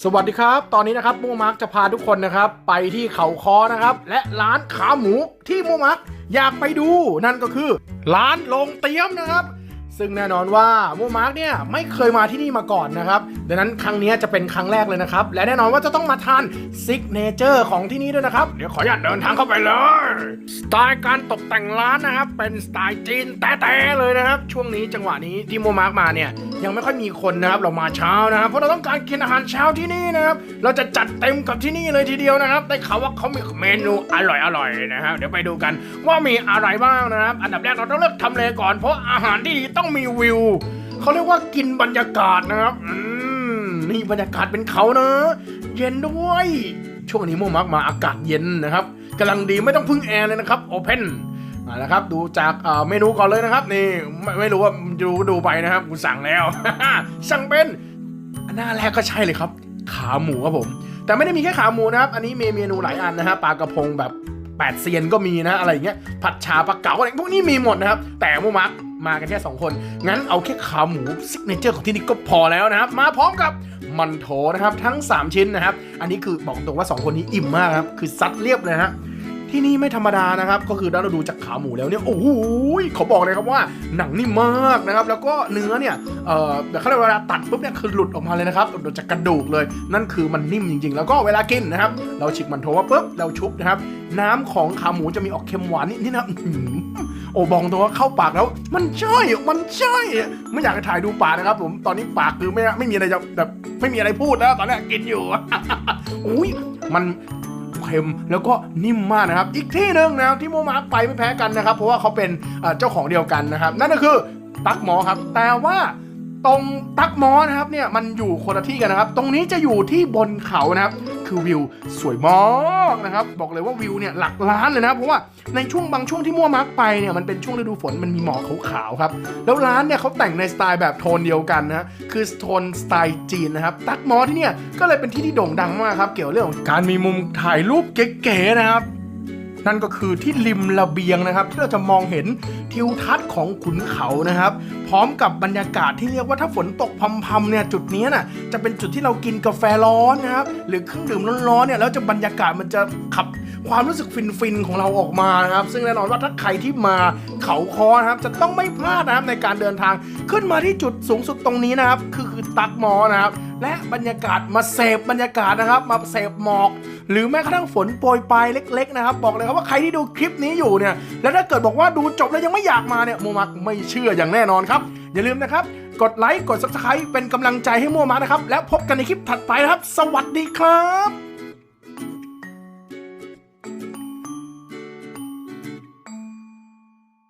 สวัสดีครับ ตอนนี้นะครับมูมาร์กจะพาทุกคนนะครับ ไปที่เขาคอนะครับ และร้านขาหมูที่มูมาร์กอยากไปดู นั่นก็คือ ร้านลงเตี๊ยมนะครับ ซึ่งแน่นอนว่ามูมาร์กเนี่ยไม่เคยมาที่นี่มาก่อนนะครับดังนั้นครั้งนี้จะเป็นครั้งแรกเลยนะครับ และแน่นอนว่าจะต้องมาทานซิกเนเจอร์ของที่นี่ด้วยนะครับ เดี๋ยวขออนุญาตเดินทางเข้าไปเลย สไตล์การตกแต่งร้านนะครับ เป็นสไตล์จีนแต้ๆเลยนะครับ ช่วงนี้จังหวะนี้ที่โมมาร์กมาเนี่ยยังไม่ค่อยมีคนนะครับเรามาเช้านะครับ เพราะเราต้องการกินอาหารเช้าที่นี่นะครับเราจะจัดเต็มกับที่นี่เลยทีเดียวนะครับได้ข่าวว่าเขามีเมนูอร่อยๆนะครับเดี๋ยวไปดูกันว่ามีอะไรบ้างนะครับ อันดับแรกเราต้องเลือกทำเลก่อนเพราะอาหารที่ดีต้องมีวิวเขาเรียกว่ากินบรรยากาศนะครับอืมนี่บรรยากาศเป็นเขานะ เย็นด้วย ช่วงนี้โมมักมาอากาศเย็นนะครับกำลังดีไม่ต้องพึ่งแอร์เลยนะครับโอเพนมาแล้วครับดูจากเอ่อเมนูก่อนเลยนะครับ นี่ไม่ไม่รู้ว่าดูดูไปนะครับกูสั่งแล้ว สั่งเป็นหน้าแรกก็ใช่เลยครับ ขาหมูครับผม แต่ไม่ได้มีแค่ขาหมูนะครับ อันนี้มีเมนูหลายอันนะฮะปลากระพงแบบแปดเซียนก็มีนะอะไรอย่างเงี้ยผัดชาปลาเก๋าอะไรพวกนี้มีหมดนะครับ แต่โมมัก มากันแค่สองคน งั้นเอาแค่ขาหมูซิกเนเจอร์ของที่นี่ก็พอแล้วนะครับ มาพร้อมกับมันโถนะครับทั้ง 3 ชิ้นนะครับ อันนี้คือบอกตรงว่า 2 คนนี้อิ่มมากครับ คือซัดเรียบเลยนะฮะที่นี่ไม่ธรรมดานะครับ ก็คือถ้าเราดูจากขาหมูแล้วเนี่ยโอ้โหเขาบอกเลยครับว่าหนังนิ่มากนะครับ แล้วก็เนื้อเนี่ยเอ่อแบบเขาเรียกว่าเวลาตัดปุ๊บเนี่ยคือหลุดออกมาเลยนะครับหลุดจากกระดูกเลย นั่นคือมันนิ่มจริง ๆ แล้วก็เวลากินนะครับ เราฉีกมันโถว่าปุ๊บเราชุบนะครับ น้ำของขาหมูจะมีออกเค็มหวานนิดนะครับอื้อหือ โอ้บอกตรงว่าเข้าปากแล้ว มันใช่มันใช่ไม่อยากจะถ่ายดูปากนะครับ ผมตอนนี้ปากคือไม่ไม่มีอะไรจะแบบไม่มีอะไรพูดแล้วตอนนี้กินอยู่อุ้ยมันเค็มแล้วก็นิ่มมากนะครับ อีกที่หนึ่งนะครับที่โมมาไปไม่แพ้กันนะครับ เพราะว่าเขาเป็นเอ่อเจ้าของเดียวกันนะครับ นั่นก็คือตักหมอครับ แต่ว่าตรงตักหมอนะครับเนี่ยมันอยู่คนละที่กันนะครับ ตรงนี้จะอยู่ที่บนเขานะครับ คือวิวสวยมากนะครับ บอกเลยว่าวิวเนี่ยหลักล้านเลยนะเพราะว่าในช่วงบางช่วงที่มั่วมาร์กไปเนี่ยมันเป็นช่วงฤดูฝนมันมีหมอกขาวๆครับแล้วร้านเนี่ยเขาแต่งในสไตล์แบบโทนเดียวกันนะฮะคือโทนสไตล์จีนนะครับตักมอที่เนี่ยก็เลยเป็นที่ที่โด่งดังมากครับเกี่ยวเรื่องของการมีมุมถ่ายรูปเก๋ๆนะครับ นั่นก็คือที่ริมระเบียงนะครับ ที่เราจะมองเห็นทิวทัศน์ของขุนเขานะครับ พร้อมกับบรรยากาศที่เรียกว่าถ้าฝนตกพรำๆเนี่ยจุดนี้น่ะจะเป็นจุดที่เรากินกาแฟร้อนนะครับหรือเครื่องดื่มร้อนๆเนี่ยแล้วจะบรรยากาศมันจะขับ ความรู้สึกฟินๆของเราออกมานะครับ ซึ่งแน่นอนว่าถ้าใครที่มาเขาคอนะครับ จะต้องไม่พลาดนะครับในการเดินทางขึ้นมาที่จุดสูงสุดตรงนี้นะครับ คือคือตักมอนะครับ และบรรยากาศมาเสพบรรยากาศนะครับ มาเสพหมอก หรือแม้กระทั่งฝนโปรยปลายเล็ก ๆ นะครับ บอกเลยครับว่าใครที่ดูคลิปนี้อยู่เนี่ย แล้วถ้าเกิดบอกว่าดูจบแล้วยังไม่อยากมาเนี่ยโมมักไม่เชื่ออย่างแน่นอนครับ อย่าลืมนะครับกดไลค์กด subscribe เป็นกำลังใจให้โมมักนะครับ แล้วพบกันในคลิปถัดไปนะครับ สวัสดีครับ